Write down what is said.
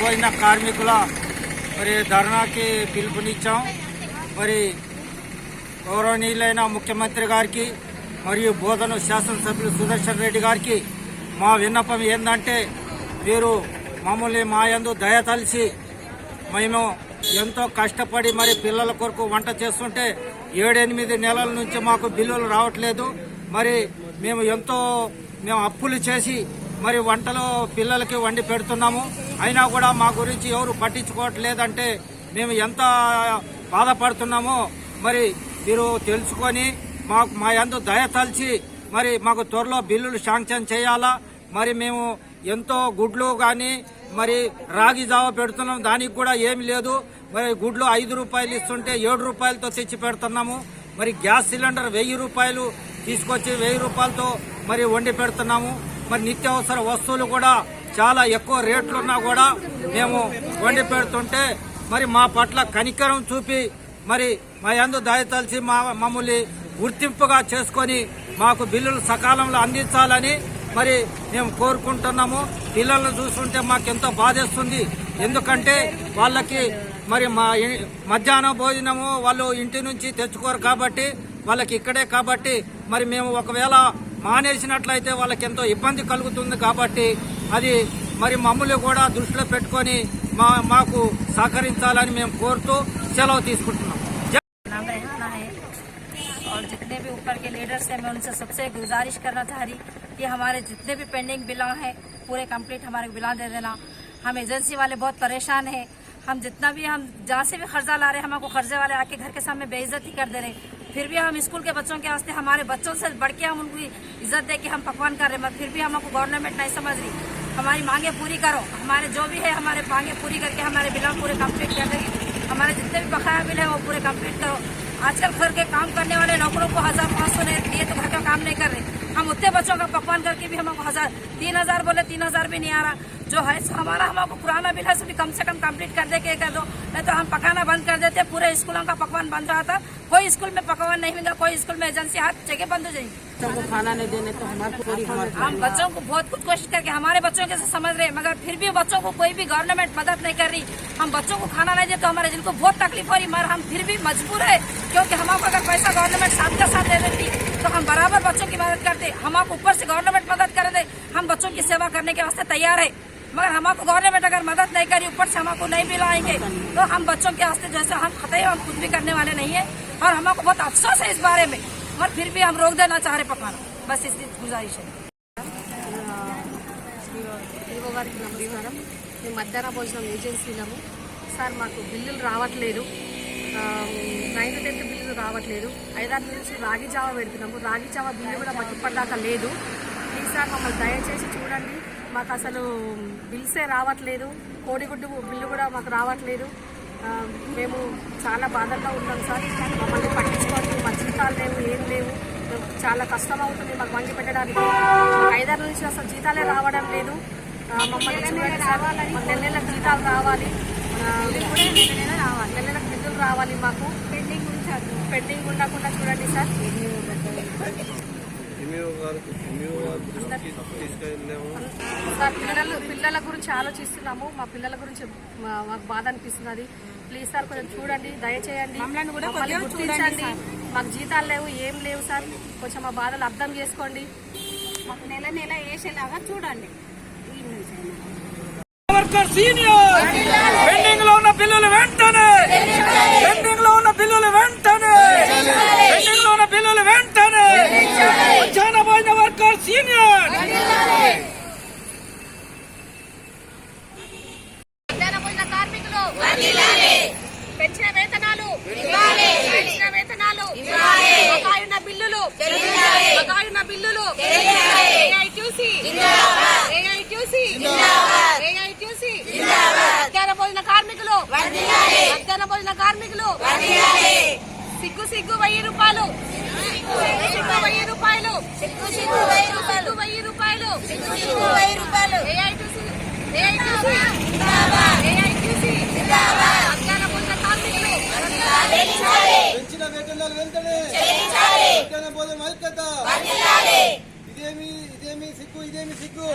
పోయిన కార్మికుల మరి ధర్నాకి పిలుపునిచ్చాం. మరి గౌరవనీయులైన ముఖ్యమంత్రి గారికి మరియు బోధన శాసనసభ్యులు సుదర్శన్ రెడ్డి గారికి మా విన్నపం ఏంటంటే మీరు మమ్మల్ని మా యందు దయ తలిసి మేము ఎంతో కష్టపడి మరి పిల్లల కొరకు వంట చేస్తుంటే ఏడెనిమిది నెలల నుంచి మాకు బిల్లులు రావట్లేదు. మరి మేము ఎంతో మేము అప్పులు చేసి మరి వంటలో పిల్లలకి వండి పెడుతున్నాము. అయినా కూడా మా గురించి ఎవరు పట్టించుకోవట్లేదంటే మేము ఎంత బాధపడుతున్నామో మరి మీరు తెలుసుకొని మాకు మా ఎందు దయ తలిచి మరి మాకు త్వరలో బిల్లులు శాంక్షన్ చేయాలా? మరి మేము ఎంతో గుడ్లు కానీ మరి రాగి జావ పెడుతున్నాం. దానికి కూడా ఏమి లేదు. మరి గుడ్లు ఐదు రూపాయలు ఇస్తుంటే ఏడు రూపాయలతో తెచ్చి పెడుతున్నాము. మరి గ్యాస్ సిలిండర్ వెయ్యి రూపాయలు తీసుకొచ్చి వెయ్యి రూపాయలతో మరి వండి పెడుతున్నాము. మరి నిత్యావసర వస్తువులు కూడా చాలా ఎక్కువ రేట్లున్నా కూడా మేము వండి పెడుతుంటే మరి మా పట్ల కనికరం చూపి మరి మా యందు దయతలిసి మా మమ్మల్ని గుర్తింపుగా చేసుకొని మాకు బిల్లులు సకాలంలో అందించాలని మరి మేము కోరుకుంటున్నాము. పిల్లలను చూస్తుంటే మాకెంతో బాధేస్తుంది. ఎందుకంటే వాళ్ళకి మరి మా మధ్యాహ్నం భోజనము వాళ్ళు ఇంటి నుంచి తెచ్చుకోరు కాబట్టి వాళ్ళకి ఇక్కడే కాబట్టి మరి మేము ఒకవేళ మానేసినట్లయితే వాళ్ళకి ఎంతో ఇబ్బంది కలుగుతుంది కాబట్టి అది మరి మమ్మల్ని కూడా దృష్టిలో పెట్టుకొని మా మాకు సహకరించాలని మేము కోరుతూ సెలవు తీసుకుంటున్నాం జై नाम रहना है और जितने भी ऊपर के लीडर्स हैं मैं उनसे सबसे गुजारिश करना चाह रही कि हमारे जितने भी पेंडिंग बिला हैं पूरे कंप्लीट हमारे बिला दे देना हम एजेंसी वाले बहुत परेशान हैं हम जितना भी हम जहाँ से भी खर्चा ला रहे हैं हमको खर्चे वाले आके घर के सामने बेइज्जती कर दे रहे हैं फिर भी हम स्कूल के बच्चों के वास्ते हमारे बच्चों से बढ़ के हम उनकी इज्जत दे के हम पकवान कर रहे हैं मगर फिर भी हमको गवर्नमेंट नहीं समझ रही हमारी मांगे पूरी करो। हमारे जो भी है, हमारे मांगे पूरी करके हमारे बिल पूरे कंप्लीट कर देगी हमारे जितने भी बकाया बिल है, वो पूरे कंप्लीट करो। आजकल घर के काम करने वाले नौकरों को हज़ार पाँच सौ नहीं दिए तो घर का काम नहीं कर रहे। हम उतने बच्चों का पकवान करके भी हमको हज़ार, तीन हज़ार बोले, तीन हज़ार भी नहीं आ रहा। जो है, हमारा हमको पुराना बिल है सो भी कम से कम कंप्लीट कर दे के कर दो। नहीं तो हम पकाना बंद कर देते, पूरे स्कूलों का पकवान बंद रहा था कोई स्कूल में पकवान नहीं मिलेगा कोई स्कूल में एजेंसी हर जगह बंद हो जाएगी। बच्चों को खाना नहीं देने तो हमारे हम बच्चों को बहुत कुछ कोशिश करके हमारे बच्चों के समझ रहे हैं मगर फिर भी बच्चों को कोई भी गवर्नमेंट मदद नहीं कर रही। हम बच्चों को खाना नहीं दे तो हमारे जिनको बहुत तकलीफ़ हो रही मगर हम फिर भी मजबूर है क्योंकि हमको अगर पैसा गवर्नमेंट साथ का साथ दे देती तो हम बराबर बच्चों की मदद करते हमको ऊपर से गवर्नमेंट मदद कर दे हम बच्चों की सेवा करने के वास्ते तैयार है। मगर हमको गवर्नमेंट अगर मदद नहीं करी ऊपर से हमको नहीं मिलाएँगे तो हम बच्चों के वास्ते जैसे हम खतरे हम कुछ भी करने वाले नहीं है। और हमको बहुत अफसोस है इस बारे में और फिर भी हम रोक देना चाह रहे पकाना बस इस गुजारिश है ఈవో గారికి నమస్కారం మేము మధ్యాహ్న భోజనం ఏజెన్సీలము సార్ మాకు బిల్లులు రావట్లేదు ఆ, నైన్త్ టెన్త్ బిల్లులు రావట్లేదు ఐదారు నుంచి రాగి జావ పెడుతున్నాము రాగి జావ బిల్లు కూడా మాకు ఇప్పటిదాకా లేదు ప్లీజ్ సార్ మమ్మల్ని దయచేసి చూడండి మాకు అసలు బిల్సే రావట్లేదు కోడిగుడ్డు బిల్లు కూడా మాకు రావట్లేదు ఆ, మేము చాలా బాధల్లో ఉన్నాం సార్. మమ్మల్ని పట్టించుకోండి మా జీతాలు లేవు ఏం లేవు. చాలా కష్టం అవుతుంది మాకు వండి పెట్టడానికి. ఐదారు నుంచి అసలు జీతాలే రావడం లేదు. మమ్మల్ని చూడండి సార్. నెల నెలకు జీతాలు రావాలి. నెల నెలకు బిల్లులు రావాలి మాకు. పెండింగ్ పెండింగ్ ఉండకుండా చూడండి సార్. ఎంఈఓ గారికి ఎంఈఓ గారి దృష్టికి తీసుకెళ్ళాము. సార్ పిల్లలు పిల్లల గురించి ఆలోచిస్తున్నాము. మా పిల్లల గురించి మా- మాకు బాధ అనిపిస్తున్నది ప్లీజ్ సార్ కొంచెం చూడండి దయచేయండి. మమ్మల్ని గుర్తించండి. మాకు జీతాలు లేవు ఏం లేవు సార్. కొంచెం మా బాధలు అర్థం చేసుకోండి. మాకు నెల నెల వేసేలాగా చూడండి. Worker senior. పెండింగ్లో ఉన్న బిల్లులు వెంటనే. పెండింగ్లో ఉన్న బిల్లులు వెంటనే. పెండింగ్లో ఉన్న బిల్లులు వెంటనే. మధ్యాహ్న భోజన కార్మికులు పెంచిన వేతనాలు పెంచిన వేతనాలు బకాయున్న బిల్లులు బకాయున్న బిల్లులు ఏఐక్యూసీ ఏఐక్యూసీ ఏఐక్యూసీ మధ్యాహ్న భోజన కార్మికులు మధ్యాహ్న భోజన కార్మికులు సిగ్గు సిగ్గు వెయ్యి రూపాయలు సిగ్గు సిగ్గు వెయ్యి రూపాయలు సిగ్గు సిగ్గు వెయ్యి రూపాయలు వెయ్యి రూపాయలు సిగ్గు సిగ్గు వెయ్యి రూపాయలు ఏఐక్యూసీ ఏఐక్యూసీ ఏఐక్యూసీ మధ్యాహ్న భోజన కార్మికులు వేతనాలు వెంటనే మధ్యాహ్న భోజనం ఐక్యత ఇదేమి ఇదేమి సిగ్గు ఇదేమి సిగ్గు.